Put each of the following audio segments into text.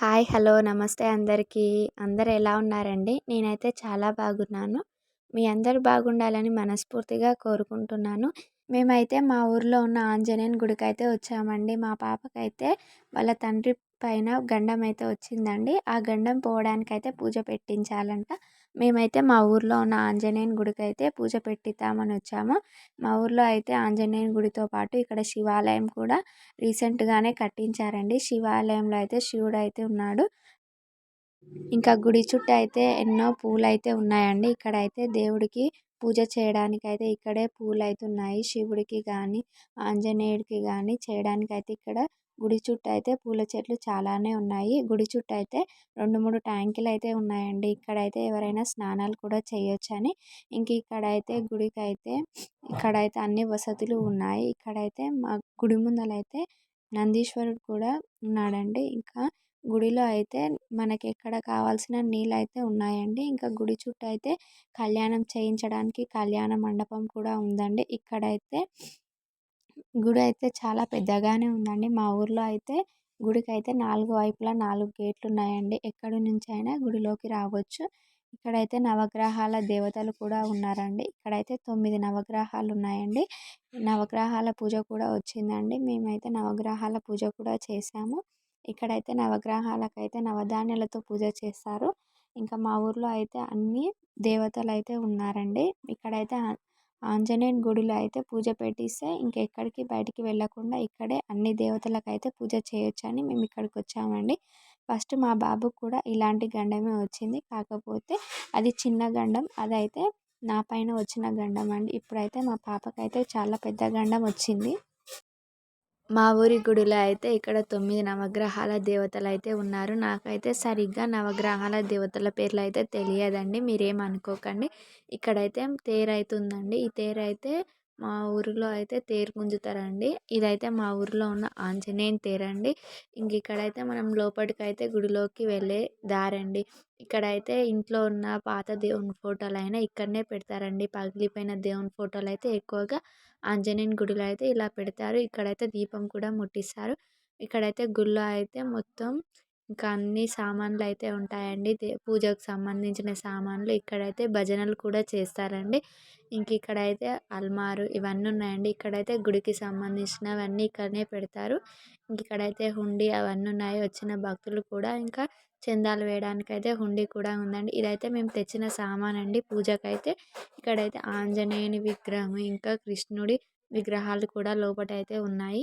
Hi hello నమస్తే అందరికీ. అందరు ఎలా ఉన్నారండి? నేనైతే చాలా బాగున్నాను. మీ అందరు బాగుండాలని మనస్ఫూర్తిగా కోరుకుంటున్నాను. మేమైతే మా ఊర్లో ఉన్న ఆంజనేయుని గుడికి అయితే వచ్చామండి. మా పాపకైతే వాళ్ళ తండ్రి పైన గండం అయితే వచ్చిందండి. ఆ గండం పోవడానికైతే పూజ పెట్టించాలంట. మేమైతే మా ఊర్లో ఉన్న ఆంజనేయుని గుడికి అయితే పూజ పెట్టిద్దామని వచ్చాము. మా ఊర్లో అయితే ఆంజనేయుని గుడితో పాటు ఇక్కడ శివాలయం కూడా రీసెంట్గానే కట్టించారండి. శివాలయంలో అయితే శివుడు అయితే ఉన్నాడు. ఇంకా గుడి చుట్టూ అయితే ఎన్నో పూలు అయితే ఉన్నాయండి. ఇక్కడ అయితే దేవుడికి పూజ చేయడానికి అయితే ఇక్కడే పూలు అయితే ఉన్నాయి. శివుడికి కానీ ఆంజనేయుడికి కానీ చేయడానికి అయితే ఇక్కడ గుడి చుట్టూ అయితే పూల చెట్లు చాలానే ఉన్నాయి. గుడి చుట్టూ అయితే రెండు మూడు ట్యాంకులు అయితే ఉన్నాయండి. ఇక్కడైతే ఎవరైనా స్నానాలు కూడా చేయొచ్చని. ఇంక ఇక్కడైతే గుడికైతే అయితే ఇక్కడైతే అన్ని వసతులు ఉన్నాయి. ఇక్కడైతే మా గుడి ముందలైతే అయితే నందీశ్వరుడు కూడా ఉన్నాడండి. ఇంకా గుడిలో అయితే మనకి ఎక్కడ కావాల్సిన నీళ్ళు అయితే ఉన్నాయండి. ఇంకా గుడి చుట్టూ అయితే కళ్యాణం చేయించడానికి కళ్యాణ మండపం కూడా ఉందండి. ఇక్కడైతే గుడి అయితే చాలా పెద్దగానే ఉందండి. మా ఊర్లో అయితే గుడికి అయితే నాలుగు వైపులా నాలుగు గేట్లు ఉన్నాయండి. ఎక్కడి నుంచి అయినా గుడిలోకి రావచ్చు. ఇక్కడైతే నవగ్రహాల దేవతలు కూడా ఉన్నారండి. ఇక్కడైతే తొమ్మిది నవగ్రహాలు ఉన్నాయండి. నవగ్రహాల పూజ కూడా వచ్చిందండి. మేమైతే నవగ్రహాల పూజ కూడా చేసాము ఇక్కడైతే నవగ్రహాలకు అయితే నవధాన్యాలతో పూజ చేస్తారు ఇంకా మా ఊర్లో అయితే అన్ని దేవతలు అయితే ఉన్నారండి. ఇక్కడైతే ఆంజనేయుని గుడిలో అయితే పూజ పెట్టిస్తే ఇంకెక్కడికి బయటికి వెళ్ళకుండా ఇక్కడే అన్ని దేవతలకు అయితే పూజ చేయొచ్చు అని మేము ఇక్కడికి వచ్చామండి. ఫస్ట్ మా బాబుకు కూడా ఇలాంటి గండమే వచ్చింది. కాకపోతే అది చిన్న గండం అదైతే నా పైన వచ్చిన గండం అండి. ఇప్పుడైతే మా పాపకైతే చాలా పెద్ద గండం వచ్చింది. మా ఊరి గుడిలో అయితే ఇక్కడ తొమ్మిది నవగ్రహాల దేవతలు అయితే ఉన్నారు. నాకైతే సరిగ్గా నవగ్రహాల దేవతల పేర్లు అయితే తెలియదండి. మీరేం అనుకోకండి ఇక్కడైతే తేరు ఉందండి ఈ తేరు అయితే మా ఊరిలో అయితే తేరు గుంజుతారండి. ఇదైతే మా ఊరిలో ఉన్న ఆంజనేయుని తేరండి. ఇంక ఇక్కడైతే మనం లోపలికి అయితే గుడిలోకి వెళ్ళే దారండి. ఇక్కడైతే ఇంట్లో ఉన్న పాత దేవుని ఫోటోలు అయినా ఇక్కడనే పెడతారండి. పగిలిపోయిన దేవుని ఫోటోలు అయితే ఎక్కువగా ఆంజనేయుని గుడిలో అయితే ఇలా పెడతారు. ఇక్కడైతే దీపం కూడా ముట్టిస్తారు. ఇక్కడైతే గుళ్ళో అయితే మొత్తం ఇంకా అన్ని సామాన్లు అయితే ఉంటాయండి. పూజకు సంబంధించిన సామాన్లు ఇక్కడైతే భజనలు కూడా చేస్తారండి. ఇంక ఇక్కడైతే అల్మారు ఇవన్నీ ఉన్నాయండి. ఇక్కడైతే గుడికి సంబంధించినవన్నీ ఇక్కడనే పెడతారు. ఇంక ఇక్కడైతే హుండీ అవన్నీ ఉన్నాయి. వచ్చిన భక్తులు కూడా ఇంకా చందాలు వేయడానికి అయితే హుండీ కూడా ఉందండి. ఇదైతే మేము తెచ్చిన సామాన్ అండి పూజకైతే ఇక్కడైతే ఆంజనేయుని విగ్రహం ఇంకా కృష్ణుడి విగ్రహాలు కూడా లోపట అయితే ఉన్నాయి.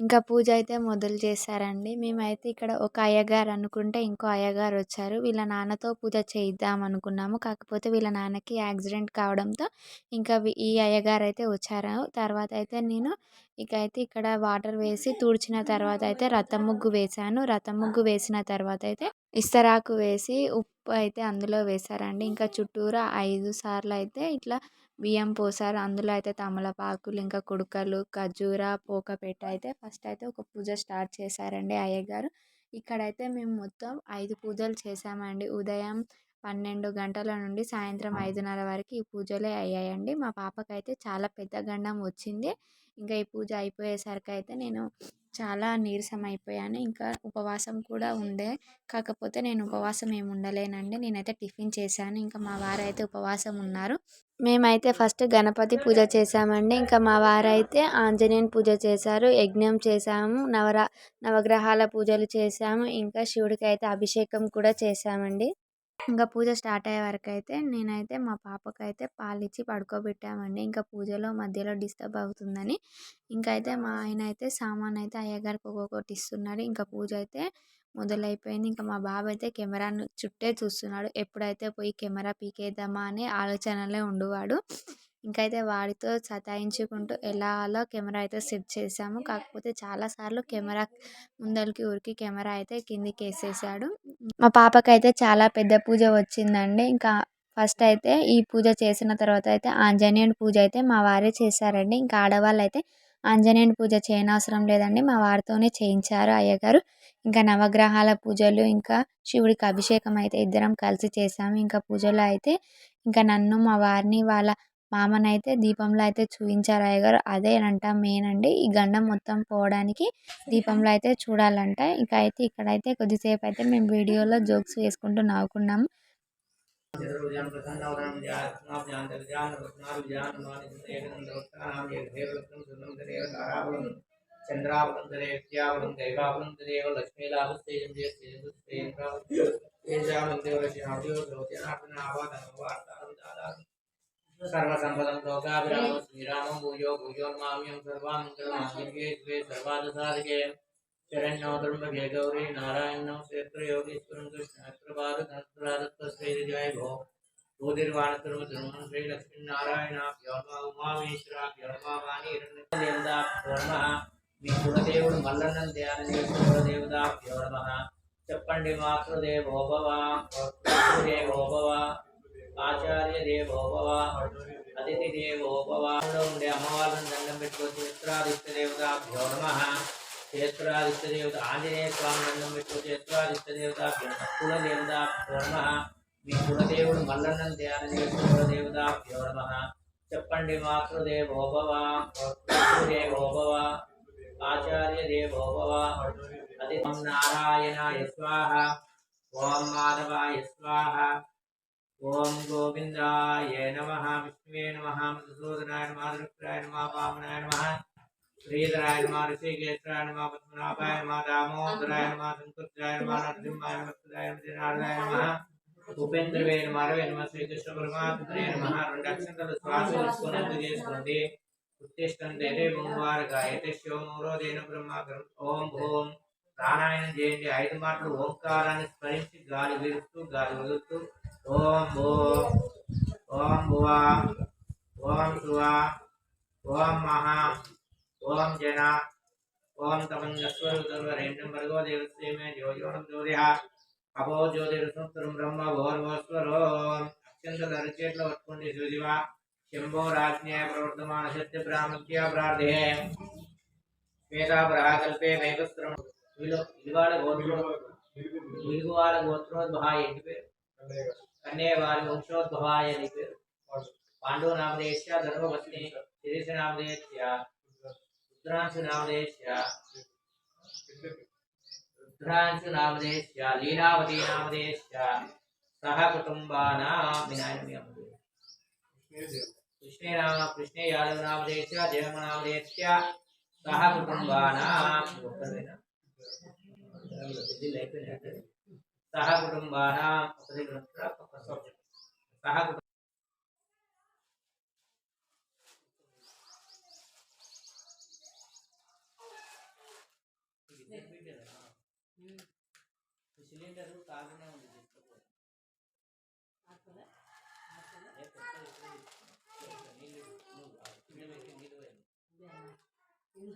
ఇంకా పూజ అయితే మొదలు చేశారండి. మేమైతే ఇక్కడ ఒక అయ్యగారు అనుకుంటే ఇంకో అయ్యగారు వచ్చారు. వీళ్ళ నాన్నతో పూజ చేయిద్దాం అనుకున్నాము. కాకపోతే వీళ్ళ నాన్నకి యాక్సిడెంట్ కావడంతో ఇంకా ఈ అయ్యగారు అయితే వచ్చారు. తర్వాత అయితే నేను ఇక అయితే ఇక్కడ వాటర్ వేసి తుడిచిన తర్వాత అయితే రథం ముగ్గు వేశాను. రథం ముగ్గు వేసిన తర్వాత అయితే ఇస్తరాకు వేసి ఉప్పు అయితే అందులో వేశారండి. ఇంకా చుట్టూరా ఐదు సార్లు అయితే ఇట్లా బియ్యం పోసారు. అందులో అయితే తమలపాకులు ఇంకా కుడుకలు ఖర్జూర పోకపెట్ట అయితే ఫస్ట్ అయితే ఒక పూజ స్టార్ట్ చేశారండి అయ్యగారు ఇక్కడైతే మేము మొత్తం ఐదు పూజలు చేసామండి ఉదయం పన్నెండు గంటల నుండి సాయంత్రం ఐదున్నర వరకు ఈ పూజలే అయ్యాయండి. మా పాపకైతే చాలా పెద్ద గండం వచ్చింది. ఇంకా ఈ పూజ అయిపోయేసరికి అయితే నేను చాలా నీరసం అయిపోయాను. ఇంకా ఉపవాసం కూడా ఉండే. కాకపోతే నేను ఉపవాసం ఏమి ఉండలేనండి. నేనైతే టిఫిన్ చేశాను. ఇంకా మా వారు అయితే ఉపవాసం ఉన్నారు. మేమైతే ఫస్ట్ గణపతి పూజ చేసామండి ఇంకా మా వారైతే ఆంజనేయుని పూజ చేశారు యజ్ఞం చేసాము నవరా నవగ్రహాల పూజలు చేశాము ఇంకా శివుడికి అయితే అభిషేకం కూడా చేశామండి. ఇంకా పూజ స్టార్ట్ అయ్యే వరకు అయితే నేనైతే మా పాపకైతే పాలిచ్చి పడుకోబెట్టామండి. ఇంకా పూజలో మధ్యలో డిస్టర్బ్ అవుతుందని. ఇంకా అయితే మా ఆయన అయితే సామాన్ అయితే అయ్యగారికి ఒక్కొక్కటి ఇస్తున్నాడు ఇంకా పూజ అయితే మొదలైపోయింది. ఇంకా మా బాబు అయితే కెమెరాను చుట్టే చూస్తున్నాడు. ఎప్పుడైతే పోయి కెమెరా పీకేద్దామా అనే ఆలోచనలో ఉండేవాడు. ఇంకైతే వాడితో సతాయించుకుంటూ ఎలా అలా కెమెరా అయితే సెట్ చేసాము కాకపోతే చాలాసార్లు కెమెరా ముందరికి ఉరికి కెమెరా అయితే కిందికి వేసేసాడు మా పాపకైతే చాలా పెద్ద పూజ వచ్చిందండి. ఇంకా ఫస్ట్ అయితే ఈ పూజ చేసిన తర్వాత అయితే ఆంజనేయుని పూజ అయితే మా వారే చేశారండి. ఇంకా ఆడవాళ్ళు అయితే ఆంజనేయుని పూజ చేయనవసరం లేదండి. మా వారితోనే చేయించారు అయ్యగారు. ఇంకా నవగ్రహాల పూజలు ఇంకా శివుడికి అభిషేకం అయితే ఇద్దరం కలిసి చేసాము ఇంకా పూజలో అయితే ఇంకా నన్ను మా వారిని వాళ్ళ మామనైతే దీపంలో అయితే చూపించారు అయ్యగారు. అదేనంట మెయిన్ అండి. ఈ గండం మొత్తం పోవడానికి దీపంలో అయితే చూడాలంట. ఇంకా అయితే ఇక్కడైతే కొద్దిసేపు అయితే మేము వీడియోలో జోక్స్ వేసుకుంటూ నవ్వుకున్నాము. చతుర్భుజాం ప్రసన్నవదనం ధ్యానం ధ్యానం ధ్యానం ధారాబలం చంద్రాబలం ధరే విద్యాబలం దైవాబలం ధరేవ లక్ష్మీలాభం తేజం తేజాబలం దేవశ్యామదేవ సర్వసంపదం లోకాభిరామో శ్రీరామం భూయో భూయోన్మామ్యం సర్వామంగళమాంగే ద్వే సర్వాదసాదికే శరణ్యో ధర్మభే గౌరీ నారాయణో క్షేత్ర యోగేశ్వరం కృష్ణప్రభాద ధనప్రదాదత్త శ్రీ జయ భో భూదిర్వాణతుర్మ ధర్మం శ్రీ లక్ష్మీనారాయణ వ్యోమ ఉమామేశ్వర వ్యోమావాణి మీ కులదేవుడు మల్లన్నం ధ్యానం చేసిన కులదేవతా నమ చెప్పండి మాతృదేవోభవ దేవోభవ ఆచార్య దేవోభవ అతిథి దేవోభవ ఉండే అమ్మవారిని దండం పెట్టుకోవచ్చు మిత్రాదిత్య దేవతాభ్యో నమ క్షేత్రాదిత్య దేవత ఆంజనేయ స్వామి దండం పెట్టుకో క్షేత్రాదిత్య దేవతాభ్యో నమః. కుల దేవతాభ్యో నమ మీ కులదేవుడు మల్లన్నం ధ్యానం చేసిన కులదేవతాభ్యో నమ చెప్పండి మాతృదేవోభవ దేవోభవ ఆచార్య దేవోభవ అది ఓం నారాయణాయ స్వాహ ఓం మాధవాయ స్వాహ ఓం గోవిందాయ నమ విష్ణువే నమ మధుసూదనాయ నమ రుద్రాయ నమ వామనాయ నమ శ్రీధరాయ నమ ఋషికేశ్వరాయ నమ పద్మనాభాయ నమ దామోదరాయ నమ సంకృతాయ నమ నరసింహాయ నమ సుధాయ నమ జనార్దనాయ నమ ఉపేంద్రవే నమ రవే నమ శ్రీకృష్ణ పరమాత్మనే నమ రెండు అక్షంతలు శ్వాస తీసుకుని చేసుకోండి ఉత్తిష్టంతే దేవం వారగా యతశోమోరోదేన బ్రహ్మ ఓం ఓం ప్రాణాయామం చేయండి. ఐదు మాటలు ఓంకారాన్ని స్మరించి గాలి విరుస్తూ గాలి వదులుతూ ఓం భూ ఓం భువ ఓం శువ ఓం మహా ओम जना ओम तमंगस्वरुतर्वरेण्यं भर्गो देवस्य मे ज्योतिर्न ज्योतिः। अभो ज्योतिर्सुत्रं ब्रह्म भोर्भोस्वरोम् अत्यन्तलर्चेट्ल वत्कुण्डि सूदिव शम्भो राज्ञे प्रवर्तमान सत्यब्राह्मक्या प्रार्थये वेदापराकल्पे मेघस्त्रं। इलवाड गोत्र इलवाड गोत्रोद्भवाय इति पेर। कन्नेवाल वंशोद्भवाय इति पेर। पांडव नामदेश्य धर्मपत्नी श्रीश नामदेश्य నామదేశ ధర్మపత్ని శిరీష నామదేశ రుద్రాంశు నామదేశ రుద్రాంశు నామదేశ లీలావతి నామదేశ సహ కుటుంబానా వినాయన మీ అమ్మ పేరు.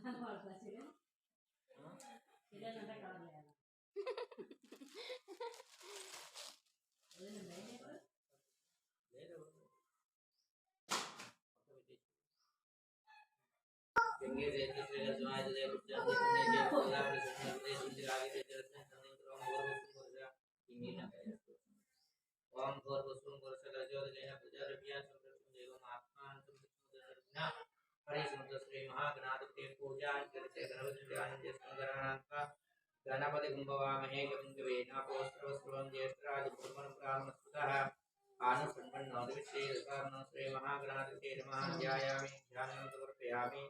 ओम गोर वसुम गोर सदा ज्योत लेना पूजा रविया संकृष्ण देवम आत्मा संकृष्ण देवना हरि గణపతి కుంభవామహే గంగవే నాపోస్త్రవస్త్రవం జ్యేష్ఠరాజు బ్రహ్మణం ప్రాణమస్కృతః ఆను సంపన్నోదవిశ్రీ ఋకారణం శ్రీ మహాగణాధిపతి నమః ధ్యాయామి ధ్యానం సమర్పయామి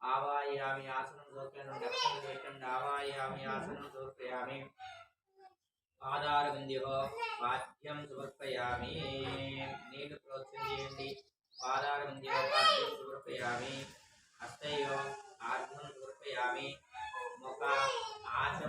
ఆవాయామి ఆసనం సమర్పయామి దక్షిణ పెట్టండి ఆవాయామి ఆసనం సమర్పయామి పాదారవింద్యో వాద్యం సమర్పయామి నీళ్ళు ప్రోత్సహం చేయండి పాదారవింద్యో వాద్యం సమర్పయామి హస్తయో ఆర్ధం సమర్పయామి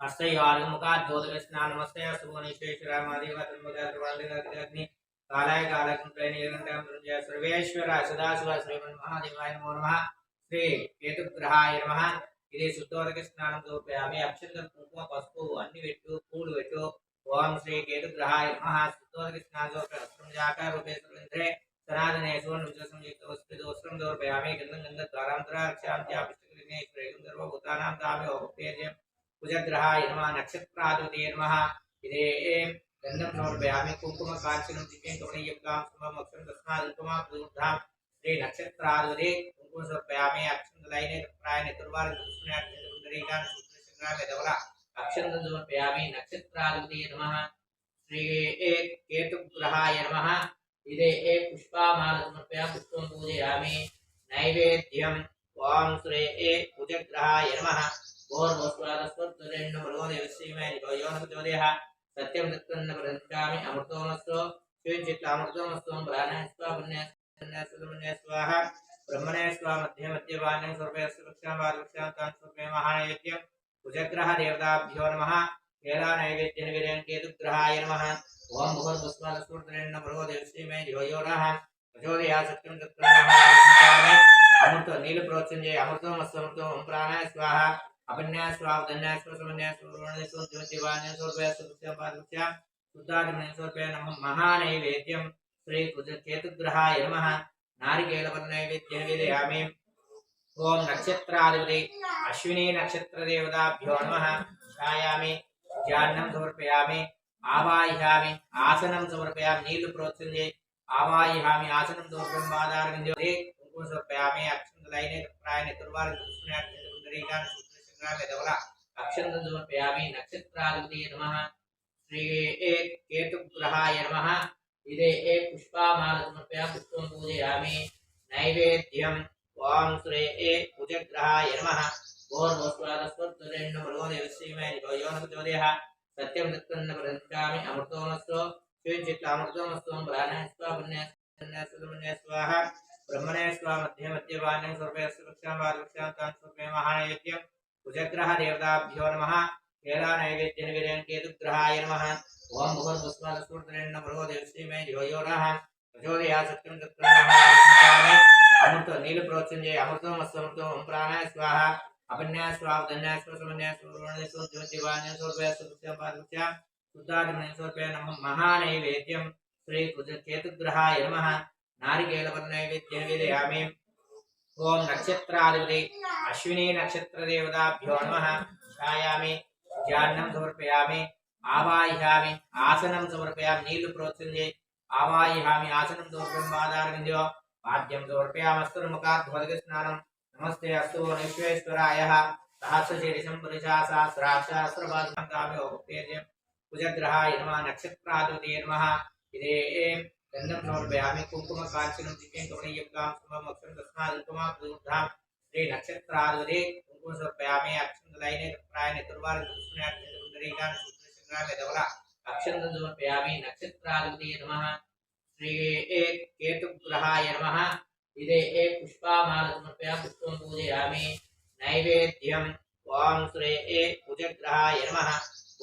కేతుగ్రహాయ నమ ధ్యాయామి ధ్యానం కాలాయ కాలకుంట్రయ సర్వేశ్వర సదాశివ శ్రీమన్ మహాదేవాయ నమో నమః శ్రీ కేతుగ్రహాయ నమః ఇది స్నానం కుంకుమ పసుపు అన్ని పెట్టు పూలు పెట్టు ఓం శ్రీ కేతుగ్రహాయ నమ శుద్ధోదక స్నానం జాకార రూపేశ్వరేంద్రే సనాతనే సువర్ణ గంధం గంధ కుజగ్రహాయ నమ నక్షత్రాధిపతే నమ ఇదే గంధం సమర్పయామి కుంకుమ కాంచనం దివ్యం కమనీయం కాం సమక్షం తస్మాదుపమా ప్రదుగ్ధాం శ్రీ నక్షత్రాధిపతే కుంకుమ సమర్పయామి అక్షంతలైన ప్రాయణ దుర్వార సుందరీకాన్ సుందరశంగ్రామ దవల అక్షంతం సమర్పయామి నక్షత్రాధిపతే నమ శ్రీ కేతుగ్రహాయ నమ ఇదే ఏ పుష్పమాల సమర్పయ పుష్పం పూజయామి నైవేద్యం ఓం శ్రీ ఏ కుజగ్రహాయ నమ ఓర్వస్వాదస్వత్తురెన్న మృగోదేవశ్రీమయ యోనపచోదయ సత్యం దత్తన్న ప్రదంకామి అమృతోమస్తో శ్రీచిత్త అమృతోమస్తో ప్రాణేశ్వన్య స్వాహ బ్రహ్మణే స్వా మధ్య మధ్యవాన్యం స్వర్పయస్సు వృక్షాం వాదవృక్షాం తాన్ స్వర్పే మహానైవేద్యం కుజగ్రహ దేవతాభ్యో నమః కేలా నైవేద్య నివేదయం కేతుగ్రహాయ నమః ఓం భూర్భుస్వాదస్వత్తురెన్న మృగోదేవశ్రీమయ యోనః ప్రచోదయా సత్యం దత్తన్న అమృత నీళ్ళు ప్రోత్సంజయ అమృతం అమృతం ఓం ప్రాణాయ స్వాహ మహానైవేద్యం శ్రీ కేతుగ్రహాయ నమ నారికేళవర్ణైవేద్యం విదయామి ఓం నక్షత్రాధిపతి అశ్విని నక్షత్రదేవతాభ్యో నమ ఛాయామి ధ్యానం సమర్పయామి ఆవాహయామి ఆసనం సమర్పయామి నీళ్ళు ప్రోత్సంజే ఆవాహయామి ఆసనం సమర్పయం ఆధారం కుంకుమ సమర్పయామి అక్షంతలైన ప్రాయణ దుర్వార సుందరీకాన్ని సంగ్రామేదవల అక్షంతం సమర్పయామి నక్షత్రాధిపతి నమ శ్రీ ఏ కేతుగ్రహాయ నమ ఇదే ఏ పుష్పమాల సమర్పయామి పుష్పం పూజయామి నైవేద్యం ఓం శ్రీ ఏ కుజగ్రహాయ నమ సత్యం దత్తన్న అమృతోమస్తో అమృతోమస్తో ప్రాణేశ్వన్య స్వాహ బ్రహ్మణే తాన్ స్వర్పే కుజగ్రహ దేవతాభ్యో నమ. కేలా నైవేద్య నివేదయం కేతుగ్రహాయ నమ. ఓం భూర్భుస్వాదస్ఫూర్తిరెన్న మృగోదేవశ్రీమయ యోనః ప్రచోదయా సత్యం దత్తన్న అమృత నీళ్ళు ప్రోత్సంజయ అమృతం అమృతం ఓం ప్రాణాయ స్వాహ. అపన్యాయ స్వాహ ధన్యాయ స్వ సమన్యాయ స్వ జ్యోతివాన్య సుభృత్యం పాదృత్యం నమ. మహానైవేద్యం. శ్రీ కుజ కేతుగ్రహాయ నమ. నారికేళవర్ణైవేద్య నివేదయామి ఓం నక్షత్రాధిపతి అశ్విని నక్షత్ర దేవతాభ్యో నమ. ఛాయామి ధ్యానం సమర్పయామి ఆవాహయామి ఆసనం సమర్పయామి నీళ్ళు ప్రోత్సంజే ఆవాహయామి ఆసనం సమర్పయం ఆధారవిందో పాద్యం సమర్పయామస్తుర్ముఖాద్భోదక స్నానం. నమస్తే అస్తు నిశ్వేశ్వరాయ. సహస్రశీర్షం పురుషా సహస్రాక్షాస్త్రపాదం కుజగ్రహాయ నమ నక్షత్రాధిపతి నమ. ఇదే గంధం సమర్పయామి కుంకుమ కాంచనం దివ్యం కమనీయం కాం సమక్షం తస్మాదుపమా ప్రదుగ్ధాం శ్రీ నక్షత్రాధిపతి కుంకుమ సమర్పయామి అక్షంతలైన ప్రాయణ దుర్వార సుందరీకాన్ని సుందరశంగ్రామ దవల అక్షంతం సమర్పయామి నక్షత్రాధిపతి నమ శ్రీ ఏ కేతుగ్రహాయ నమ ఇదే ఏ పుష్పమాల సమర్పయామి పుష్పం పూజయామి నైవేద్యం ఓం శ్రీ ఏ కుజగ్రహాయ నమ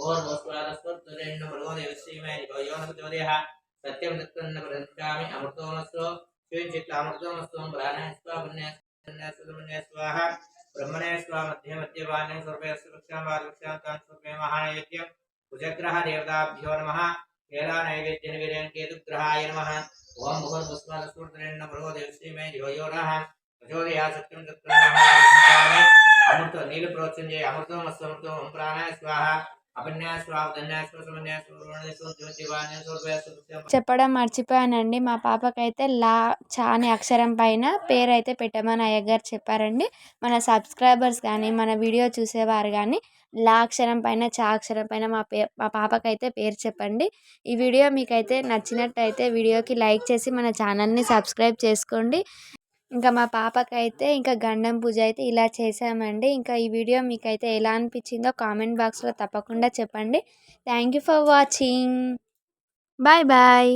ఓర్వస్వాదస్వత్తురెన్న మృగోదేవశ్రీమయ యోనపచోదయ సత్యం దత్తన్న ప్రదంకామి అమృతోమస్తో శ్రీచిత్త అమృతోమస్తో ప్రాణేశ్వన్య స్వాహ బ్రహ్మణే స్వా మధ్య మధ్యవాన్యం స్వర్పయస్సు వృక్షాం వాదవృక్షాం తాన్ స్వర్పే మహానైవేద్యం కుజగ్రహ దేవతాభ్యో నమ కేలా నైవేద్య నివేదయం కేతుగ్రహాయ నమ ఓం భూర్భుస్వాదస్ఫూర్తిరెన్న మృగోదేవశ్రీమయ యోనః ప్రచోదయా సత్యం దత్తన్న అమృత నీళ్ళు ప్రోత్సంజయ అమృతం అమృతం ఓం ప్రాణాయ స్వాహ అపన్యాయ స్వాహ ధన్యాయ స్వ సమన్యాయ స్వ జ్యోతివాన్య స్వర్పయ చెప్పడం మర్చిపోయానండి. మా పాపకైతే లా చా అనే అక్షరం పైన పేరు అయితే పెట్టమని అయ్యగారు చెప్పారండి. మన సబ్స్క్రైబర్స్ కానీ మన వీడియో చూసేవారు కానీ లా అక్షరం పైన చా అక్షరం పైన మా పే మా పాపకైతే పేరు చెప్పండి. ఈ వీడియో మీకైతే నచ్చినట్టయితే వీడియోకి లైక్ చేసి మన ఛానల్ని సబ్స్క్రైబ్ చేసుకోండి. ఇంకా మా పాపకైతే ఇంకా గండం పూజ అయితే ఇలా చేసామండి ఇంకా ఈ వీడియో మీకైతే ఎలా అనిపించిందో కామెంట్ బాక్స్లో తప్పకుండా చెప్పండి. Thank you for watching. Bye bye.